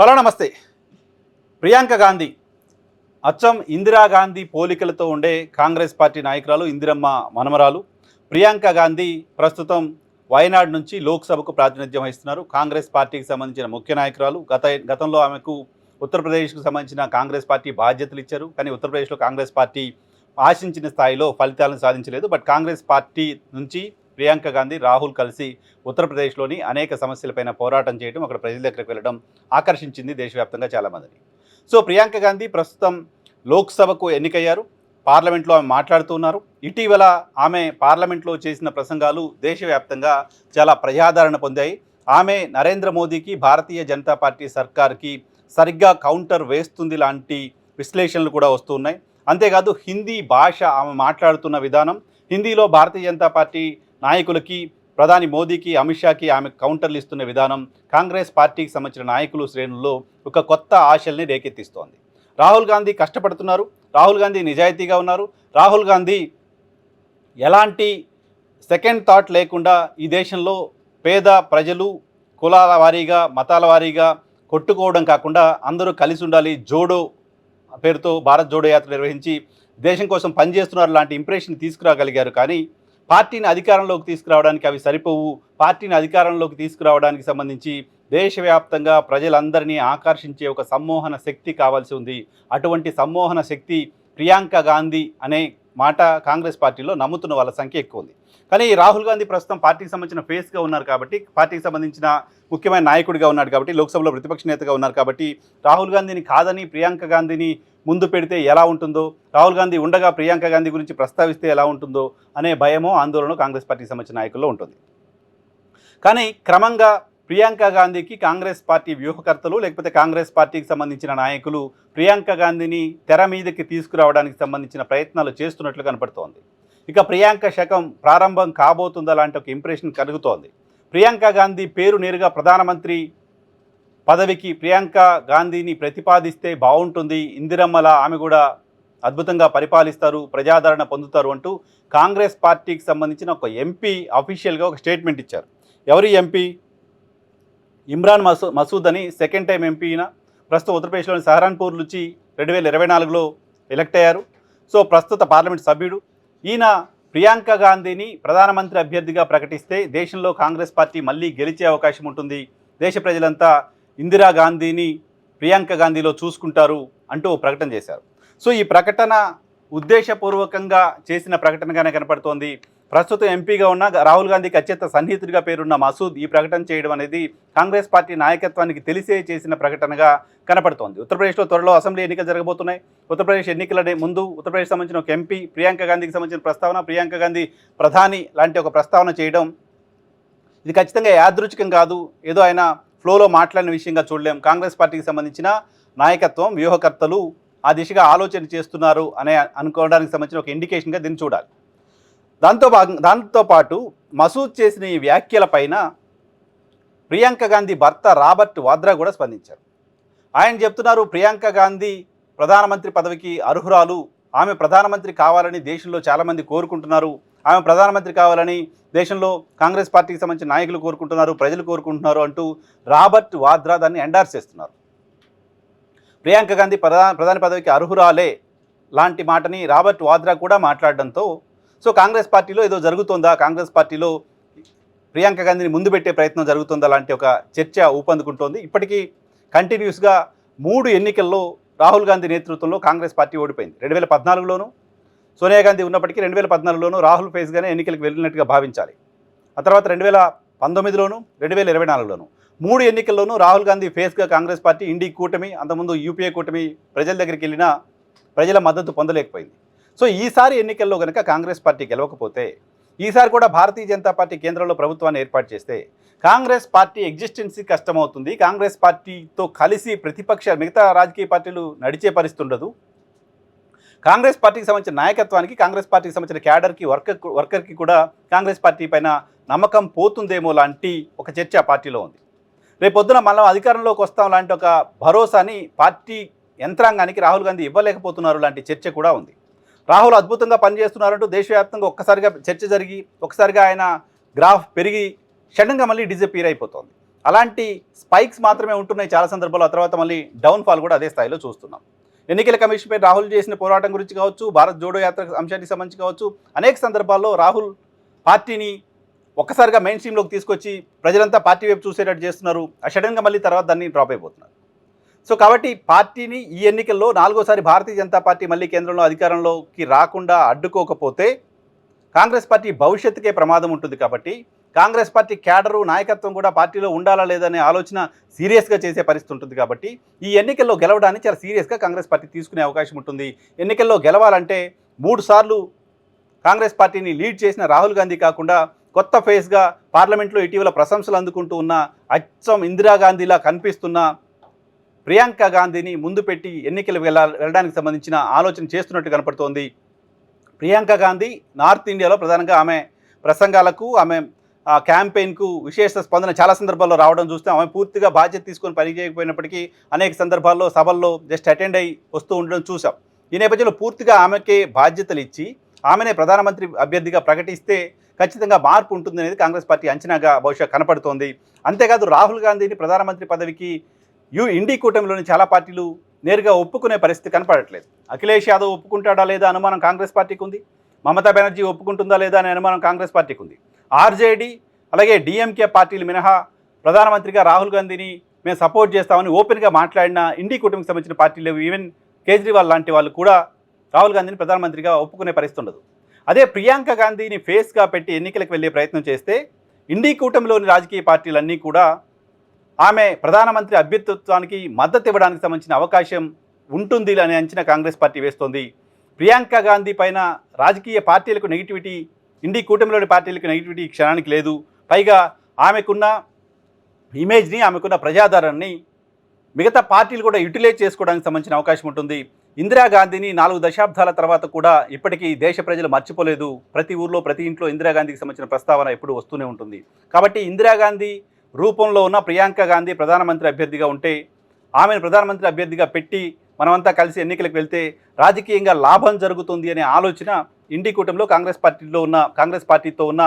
Hello నమస్తే. ప్రియాంక గాంధీ. అచ్చం ఇందిరాగాంధీ పోలికలతో ఉండే కాంగ్రెస్ పార్టీ నాయకురాలు ఇందిరమ్మ మనమరాలు. ప్రియాంక గాంధీ ప్రస్తుతం వయనాడ్ నుంచి లోక్సభకు ప్రాతినిధ్యం వహిస్తున్నారు. కాంగ్రెస్ పార్టీకి సంబంధించిన ముఖ్య నాయకురాలు. గత గతంలో ఆమెకు ఉత్తరప్రదేశ్కు సంబంధించిన కాంగ్రెస్ పార్టీ బాధ్యతలు ఇచ్చారు. కానీ ఉత్తరప్రదేశ్లో కాంగ్రెస్ పార్టీ ఆశించిన స్థాయిలో ఫలితాలను సాధించలేదు. బట్ కాంగ్రెస్ పార్టీ నుంచి ప్రియాంక గాంధీ రాహుల్ కలిసి ఉత్తరప్రదేశ్లోని అనేక సమస్యలపైన పోరాటం చేయడం అక్కడ ప్రజల దగ్గరికి వెళ్ళడం ఆకర్షించింది దేశవ్యాప్తంగా చాలామందిని సో ప్రియాంక గాంధీ ప్రస్తుతం లోక్సభకు ఎన్నికయ్యారు. పార్లమెంట్లో ఆమె మాట్లాడుతున్నారు ఇటీవల ఆమె పార్లమెంట్లో చేసిన ప్రసంగాలు దేశవ్యాప్తంగా చాలా ప్రజాదరణ పొందాయి. ఆమె నరేంద్ర మోదీకి భారతీయ జనతా పార్టీ సర్కార్కి సరిగ్గా కౌంటర్ వేస్తుంది లాంటి విశ్లేషణలు కూడా వస్తున్నాయి అంతేకాదు హిందీ భాష ఆమె మాట్లాడుతున్న విధానం హిందీలో భారతీయ జనతా పార్టీ నాయకులకి ప్రధాని మోదీకి అమిత్ షాకి ఆమె కౌంటర్లు ఇస్తున్న విధానం కాంగ్రెస్ పార్టీకి సంబంధించిన నాయకులు శ్రేణుల్లో ఒక కొత్త ఆశల్ని రేకెత్తిస్తోంది. రాహుల్ గాంధీ కష్టపడుతున్నారు రాహుల్ గాంధీ నిజాయితీగా ఉన్నారు రాహుల్ గాంధీ ఎలాంటి సెకండ్ థాట్ లేకుండా ఈ దేశంలో పేద ప్రజలు కులాల వారీగా మతాల వారీగా కొట్టుకోవడం కాకుండా అందరూ కలిసి ఉండాలి జోడో పేరుతో భారత్ జోడో యాత్ర నిర్వహించి దేశం కోసం పనిచేస్తున్నారు లాంటి ఇంప్రెషన్ తీసుకురాగలిగారు. కానీ పార్టీని అధికారంలోకి తీసుకురావడానికి అవి సరిపోవు. పార్టీని అధికారంలోకి తీసుకురావడానికి సంబంధించి దేశవ్యాప్తంగా ప్రజలందరినీ ఆకర్షించే ఒక సమ్మోహన శక్తి కావాల్సి ఉంది. అటువంటి సమ్మోహన శక్తి ప్రియాంక గాంధీ అనే మాట కాంగ్రెస్ పార్టీలో నమ్ముతున్న వాళ్ళ సంఖ్య ఎక్కువ ఉంది. కానీ రాహుల్ గాంధీ ప్రస్తుతం పార్టీకి సంబంధించిన ఫేస్గా ఉన్నారు కాబట్టి పార్టీకి సంబంధించిన ముఖ్యమైన నాయకుడిగా ఉన్నాడు కాబట్టి లోక్సభలో ప్రతిపక్ష నేతగా ఉన్నారు కాబట్టి రాహుల్ గాంధీని కాదని ప్రియాంక గాంధీని ముందు పెడితే ఎలా ఉంటుందో రాహుల్ గాంధీ ఉండగా ప్రియాంక గాంధీ గురించి ప్రస్తావిస్తే ఎలా ఉంటుందో అనే భయమో ఆందోళన కాంగ్రెస్ పార్టీకి సంబంధించిన నాయకుల్లో ఉంటుంది. కానీ క్రమంగా ప్రియాంక గాంధీకి కాంగ్రెస్ పార్టీ వ్యూహకర్తలు లేకపోతే కాంగ్రెస్ పార్టీకి సంబంధించిన నాయకులు ప్రియాంక గాంధీని తెర మీదకి తీసుకురావడానికి సంబంధించిన ప్రయత్నాలు చేస్తున్నట్లు కనపడుతోంది. ఇక ప్రియాంక శకం ప్రారంభం కాబోతుందా లాంటి ఒక ఇంప్రెషన్ కలుగుతోంది. ప్రియాంక గాంధీ పేరు నేరుగా ప్రధానమంత్రి పదవికి ప్రియాంక గాంధీని ప్రతిపాదిస్తే బాగుంటుంది ఇందిరమ్మల ఆమె కూడా అద్భుతంగా పరిపాలిస్తారు ప్రజాదరణ పొందుతారు అంటూ కాంగ్రెస్ పార్టీకి సంబంధించిన ఒక ఎంపీ అఫీషియల్గా ఒక స్టేట్మెంట్ ఇచ్చారు. ఎవరి ఎంపీ? ఇమ్రాన్ మసూ మసూద్ అని సెకండ్ టైం ఎంపీన ప్రస్తుతం ఉత్తరప్రదేశ్లోని సహరాన్పూర్ నుంచి రెండు వేల ఇరవై నాలుగులో ఎలక్ట్ అయ్యారు. సో ప్రస్తుత పార్లమెంట్ సభ్యుడు. ఈయన ప్రియాంక గాంధీని ప్రధానమంత్రి అభ్యర్థిగా ప్రకటిస్తే దేశంలో కాంగ్రెస్ పార్టీ మళ్ళీ గెలిచే అవకాశం ఉంటుంది. దేశ ప్రజలంతా ఇందిరా గాంధీని ప్రియాంక గాంధీలో చూసుకుంటారు అంటూ ఓ ప్రకటన చేశారు. సో ఈ ప్రకటన ఉద్దేశపూర్వకంగా చేసిన ప్రకటనగానే కనపడుతోంది. ప్రస్తుతం ఎంపీగా ఉన్న రాహుల్ గాంధీకి అత్యంత సన్నిహితుడిగా పేరున్న మసూద్ ఈ ప్రకటన చేయడం అనేది కాంగ్రెస్ పార్టీ నాయకత్వానికి తెలిసే చేసిన ప్రకటనగా కనపడుతోంది. ఉత్తరప్రదేశ్లో త్వరలో అసెంబ్లీ ఎన్నికలు జరగబోతున్నాయి. ఉత్తరప్రదేశ్ ఎన్నికల ముందు ఉత్తరప్రదేశ్ సంబంధించిన ఒక ఎంపీ ప్రియాంక గాంధీకి సంబంధించిన ప్రస్తావన ప్రియాంక గాంధీ ప్రధాని లాంటి ఒక ప్రస్తావన చేయడం ఇది ఖచ్చితంగా యాదృచ్ఛికం కాదు. ఏదో ఆయన ఫ్లోలో మాట్లాడిన విషయంగా చూడలేం. కాంగ్రెస్ పార్టీకి సంబంధించిన నాయకత్వం వ్యూహకర్తలు ఆ దిశగా ఆలోచన చేస్తున్నారు అనే అనుకోవడానికి సంబంధించిన ఒక ఇండికేషన్గా దీన్ని చూడాలి. దాంతో భాగం దాంతో పాటు మసూద్ చేసిన ఈ వ్యాఖ్యలపైన ప్రియాంక గాంధీ భర్త రాబర్ట్ వాద్రా కూడా స్పందించారు. ఆయన చెప్తున్నారు ప్రియాంక గాంధీ ప్రధానమంత్రి పదవికి అర్హురాలు. ఆమె ప్రధానమంత్రి కావాలని దేశంలో చాలామంది కోరుకుంటున్నారు. ఆమె ప్రధానమంత్రి కావాలని దేశంలో కాంగ్రెస్ పార్టీకి సంబంధించిన నాయకులు కోరుకుంటున్నారు ప్రజలు కోరుకుంటున్నారు అంటూ రాబర్ట్ వాద్రా దాన్ని ఎండార్స్ చేస్తున్నారు. ప్రియాంక గాంధీ ప్రధాన ప్రధాని పదవికి అర్హురాలే లాంటి మాటని రాబర్ట్ వాద్రా కూడా మాట్లాడడంతో సో కాంగ్రెస్ పార్టీలో ఏదో జరుగుతుందా? కాంగ్రెస్ పార్టీలో ప్రియాంక గాంధీని ముందు పెట్టే ప్రయత్నం జరుగుతుందా? లాంటి ఒక చర్చ ఊపందుకుంటోంది. ఇప్పటికీ కంటిన్యూస్గా మూడు ఎన్నికల్లో రాహుల్ గాంధీ నేతృత్వంలో కాంగ్రెస్ పార్టీ ఓడిపోయింది. రెండు వేల పద్నాలుగులోనూ సోనియా గాంధీ ఉన్నప్పటికీ రెండు వేల పద్నాలుగులోనూ రాహుల్ ఫేస్గానే ఎన్నికలకు వెళ్ళినట్టుగా భావించాలి. ఆ తర్వాత రెండు వేల పంతొమ్మిదిలోను రెండు వేల ఇరవై నాలుగులోను మూడు ఎన్నికల్లోనూ రాహుల్ గాంధీ ఫేస్గా కాంగ్రెస్ పార్టీ ఇండి కూటమి అంతకుముందు యూపీఏ కూటమి ప్రజల దగ్గరికి వెళ్ళినా ప్రజల మద్దతు పొందలేకపోయింది. సో ఈసారి ఎన్నికల్లో కనుక కాంగ్రెస్ పార్టీ గెలవకపోతే ఈసారి కూడా భారతీయ జనతా పార్టీ కేంద్రంలో ప్రభుత్వాన్ని ఏర్పాటు చేస్తే కాంగ్రెస్ పార్టీ ఎగ్జిస్టెన్సీ కష్టమవుతుంది. కాంగ్రెస్ పార్టీతో కలిసి ప్రతిపక్ష మిగతా రాజకీయ పార్టీలు నడిచే పరిస్థితి ఉండదు. కాంగ్రెస్ పార్టీకి సంబంధించిన నాయకత్వానికి కాంగ్రెస్ పార్టీకి సంబంధించిన క్యాడర్కి వర్కర్ వర్కర్కి కూడా కాంగ్రెస్ పార్టీ పైన నమ్మకం పోతుందేమో లాంటి ఒక చర్చ పార్టీలో ఉంది. రేపొద్దున మనం అధికారంలోకి వస్తాం లాంటి ఒక భరోసాని పార్టీ యంత్రాంగానికి రాహుల్ గాంధీ ఇవ్వలేకపోతున్నారు లాంటి చర్చ కూడా ఉంది. రాహుల్ అద్భుతంగా పనిచేస్తున్నారంటూ దేశవ్యాప్తంగా ఒక్కసారిగా చర్చ జరిగి ఒక్కసారిగా ఆయన గ్రాఫ్ పెరిగి షడన్గా మళ్ళీ డిజపీర్ అయిపోతుంది. అలాంటి స్పైక్స్ మాత్రమే ఉంటున్నాయి చాలా సందర్భాల్లో ఆ తర్వాత మళ్ళీ డౌన్ఫాల్ కూడా అదే స్థాయిలో చూస్తున్నాం. ఎన్నికల కమిషన్పై రాహుల్ చేసిన పోరాటం గురించి కావచ్చు భారత్ జోడో యాత్ర అంశానికి సంబంధించి కావచ్చు అనేక సందర్భాల్లో రాహుల్ పార్టీని ఒక్కసారిగా మెయిన్ స్ట్రీమ్లోకి తీసుకొచ్చి ప్రజలంతా పార్టీ వైపు చూసేటట్టు చేస్తున్నారు. ఆ షడన్గా మళ్ళీ తర్వాత దాన్ని డ్రాప్ అయిపోతున్నారు. సో కాబట్టి పార్టీని ఈ ఎన్నికల్లో నాలుగోసారి భారతీయ జనతా పార్టీ మళ్ళీ కేంద్రంలో అధికారంలోకి రాకుండా అడ్డుకోకపోతే కాంగ్రెస్ పార్టీ భవిష్యత్తుకే ప్రమాదం ఉంటుంది కాబట్టి కాంగ్రెస్ పార్టీ క్యాడరు నాయకత్వం కూడా పార్టీలో ఉండాలా లేదనే ఆలోచన సీరియస్గా చేసే పరిస్థితి ఉంటుంది కాబట్టి ఈ ఎన్నికల్లో గెలవడానికి చాలా సీరియస్గా కాంగ్రెస్ పార్టీ తీసుకునే అవకాశం ఉంటుంది. ఎన్నికల్లో గెలవాలంటే మూడు సార్లు కాంగ్రెస్ పార్టీని లీడ్ చేసిన రాహుల్ గాంధీ కాకుండా కొత్త ఫేస్గా పార్లమెంట్లో ఇటీవల ప్రశంసలు అందుకుంటూ ఉన్న అచ్చం ఇందిరాగాంధీలా కనిపిస్తున్న ప్రియాంక గాంధీని ముందు పెట్టి ఎన్నికలు వెళ్ళ వెళ్ళడానికి సంబంధించిన ఆలోచన చేస్తున్నట్టు కనపడుతోంది. ప్రియాంక గాంధీ నార్త్ ఇండియాలో ప్రధానంగా ఆమె ప్రసంగాలకు ఆమె ఆ, క్యాంపెయిన్కు విశేష స్పందన చాలా సందర్భాల్లో రావడం చూస్తే ఆమె పూర్తిగా బాధ్యత తీసుకొని పని చేయకపోయినప్పటికీ అనేక సందర్భాల్లో సభల్లో జస్ట్ అటెండ్ అయ్యి వస్తూ ఉండడం చూసాం ఈ నేపథ్యంలో పూర్తిగా ఆమెకే బాధ్యతలు ఇచ్చి ఆమెనే ప్రధానమంత్రి అభ్యర్థిగా ప్రకటిస్తే ఖచ్చితంగా మార్పు ఉంటుంది అనేది కాంగ్రెస్ పార్టీ అంచనాగా బహుశా కనపడుతోంది. అంతేకాదు రాహుల్ గాంధీని ప్రధానమంత్రి పదవికి యూ ఇండి కూటమిలోని చాలా పార్టీలు నేరుగా ఒప్పుకునే పరిస్థితి కనపడట్లేదు. అఖిలేష్ యాదవ్ ఒప్పుకుంటాడా లేదా అనుమానం కాంగ్రెస్ పార్టీకి ఉంది? మమతా బెనర్జీ ఒప్పుకుంటుందా లేదా అనే అనుమానం కాంగ్రెస్ పార్టీకి ఉంది. ఆర్జేడీ అలాగే డిఎంకే పార్టీలు మినహా ప్రధానమంత్రిగా రాహుల్ గాంధీని మేము సపోర్ట్ చేస్తామని ఓపెన్గా మాట్లాడిన ఇండి కూటమికి సంబంధించిన పార్టీలు ఈవెన్ కేజ్రీవాల్ లాంటి వాళ్ళు కూడా రాహుల్ గాంధీని ప్రధానమంత్రిగా ఒప్పుకునే పరిస్థితి ఉండదు. అదే ప్రియాంక గాంధీని ఫేస్గా పెట్టి ఎన్నికలకు వెళ్ళే ప్రయత్నం చేస్తే ఇండి కూటమిలోని రాజకీయ పార్టీలన్నీ కూడా ఆమె ప్రధానమంత్రి అభ్యర్థిత్వానికి మద్దతు ఇవ్వడానికి సంబంధించిన అవకాశం ఉంటుంది అనే అంచనా కాంగ్రెస్ పార్టీ వేస్తోంది. ప్రియాంక గాంధీ పైన రాజకీయ పార్టీలకు నెగిటివిటీ ఇండి కూటమిలోని పార్టీలకు నెగిటివిటీ క్షణానికి లేదు. పైగా ఆమెకున్న ఇమేజ్ని ఆమెకున్న ప్రజాదరణని మిగతా పార్టీలు కూడా యూటిలైజ్ చేసుకోవడానికి సంబంధించిన అవకాశం ఉంటుంది. ఇందిరాగాంధీని నాలుగు దశాబ్దాల తర్వాత కూడా ఇప్పటికీ దేశ ప్రజలు మర్చిపోలేదు. ప్రతి ఊర్లో ప్రతి ఇంట్లో ఇందిరాగాంధీకి సంబంధించిన ప్రస్తావన ఎప్పుడు వస్తూనే ఉంటుంది. కాబట్టి ఇందిరాగాంధీ రూపంలో ఉన్న ప్రియాంక గాంధీ ప్రధానమంత్రి అభ్యర్థిగా ఉంటే ఆమెను ప్రధానమంత్రి అభ్యర్థిగా పెట్టి మనమంతా కలిసి ఎన్నికలకు వెళ్తే రాజకీయంగా లాభం జరుగుతుంది అనే ఆలోచన ఇండి కూటమిలో కాంగ్రెస్ పార్టీలో ఉన్న కాంగ్రెస్ పార్టీతో ఉన్న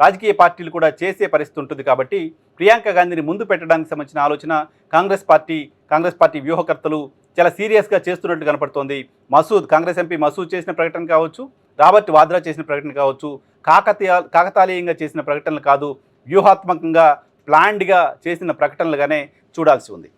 రాజకీయ పార్టీలు కూడా చేసే పరిస్థితి ఉంటుంది కాబట్టి ప్రియాంక గాంధీని ముందు పెట్టడానికి సంబంధించిన ఆలోచన కాంగ్రెస్ పార్టీ కాంగ్రెస్ పార్టీ వ్యూహకర్తలు చాలా సీరియస్గా చేస్తున్నట్టు కనపడుతోంది. మసూద్ కాంగ్రెస్ ఎంపీ మసూద్ చేసిన ప్రకటన కావచ్చు రాబర్ట్ వాద్రా చేసిన ప్రకటన కావచ్చు కాకతీయ కాకతాళీయంగా చేసిన ప్రకటనలు కాదు వ్యూహాత్మకంగా ప్లాన్డ్గా చేసిన ప్రకటనలుగానే చూడాల్సి ఉంది.